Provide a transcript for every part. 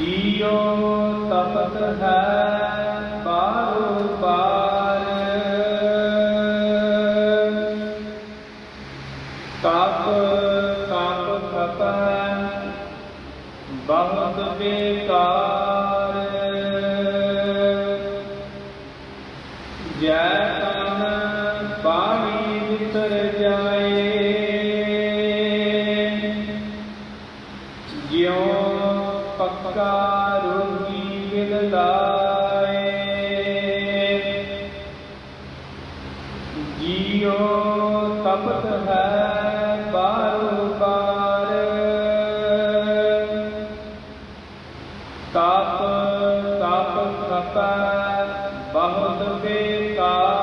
ਜੀਉ ਤਪਤ ਹੈ ਬਾਰੋ ਬਾਰ ਤਾਪ ਤਾਪ ਖਪੈ ਬਹੁਤ ਬੇਕਾਰ। ਲਾਏ। ਜੀਉ ਤਪਤ ਹੈ ਬਾਰੋ ਬਾਰ। ਤਾਪ, ਤਪ ਖਪੈ ਬਹੁਤ ਬੇਕਾਰ।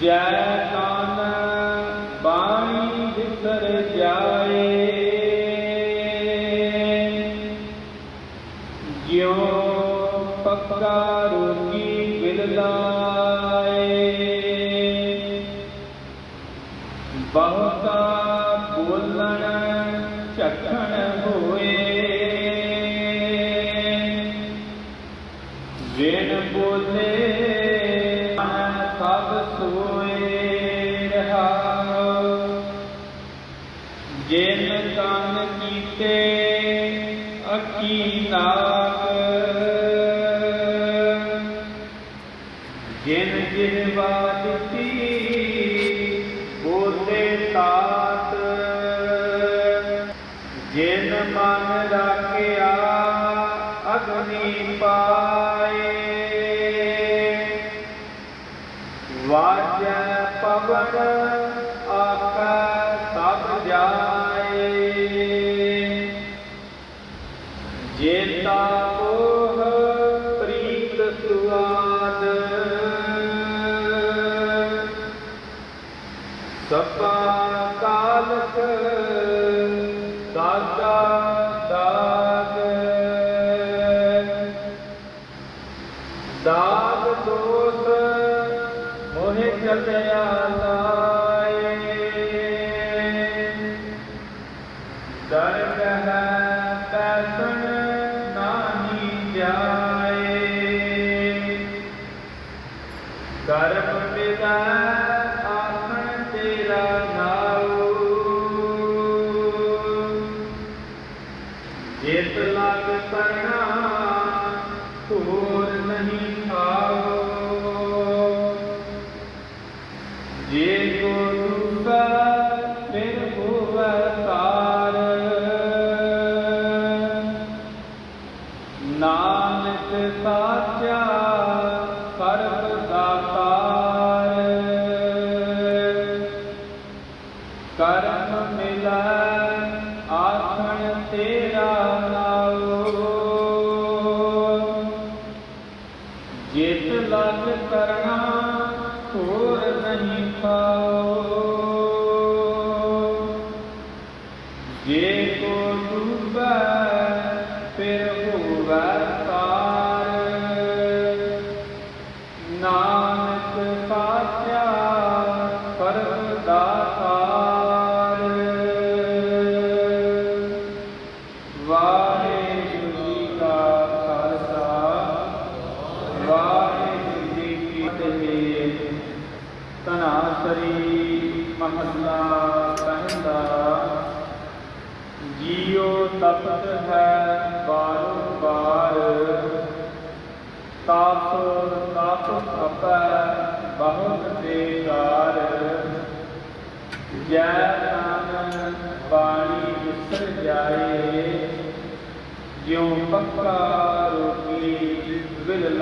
ਜੈ ਕਾਨ ਬਾਣੀ ਵਿਸਰ ਜਾਏ। ਝਖਣ ਹੋਏ। ਵਿਣ ਬੋਲੇ ਸਭ ਸੋਏ ਰਹਾਉ ਜਿਨ ਕੰਨ ਕੀਤੇ ਅਕੀ ਨਾਗ। ਜਿਨ ਜਿਰਵਾ ਦਿੱਤੀ ਵਾਜੈ ਪਵਨ ਆਕਾ ਸਭ ਜਾਏ। ਜੇਤਾ ਮੋਹ ਪ੍ਰੀਤ ਸੁਆਦ। ਸਪਾ ਚਲਿਆ ਲਾਏ ਦਰਗ ਹੈ ਪੈਸਣ ਨਾਹੀ ਜਾਏ ਕਰਮ ਮਿਲਾ ਆਖਣ ਤੇਰਾ ਨਾਉ ਜਿਤ ਲਗ ਕਰਨਾ ਨਾਨਕ ਸਾਚਾ ਸਰਬ ਦਾਤਾਰ। ਕਰਮ ਮਿਲੈ, ਆਖਣ ਤੇਰਾ ਨਾਉ। ਜਿਤ ਲਗ ਕਰਨਾ ਹੋਰ ਨਹੀਂ ਪਾਓ ਜੇ ਕੋ ਡੂਬੈ, ਫਿਰ ਹੋਵੈ ਨਾਨਕ ਸਾਚਾ ਪਰਮ ਦਾਤਾਰ ਵਾਹਿਗੁਰੂ ਜੀ ਕਾ ਮਹੱਲਾ ਪਹਿਲਾ ਜੀਉ ਤਪਤ ਹੈ ਬਾਰੋ ਬਾਰ ਤਾਪ ਤਾਪ ਖਪੈ ਬਹੁਤ ਬੇਕਾਰ ਜੈ ਨਾਮ ਬਾਣੀ ਵਿਸਰ ਜਾਏ, ਜਿਉ ਪੱਕਾ ਰੋਗੀ ਵਿਲ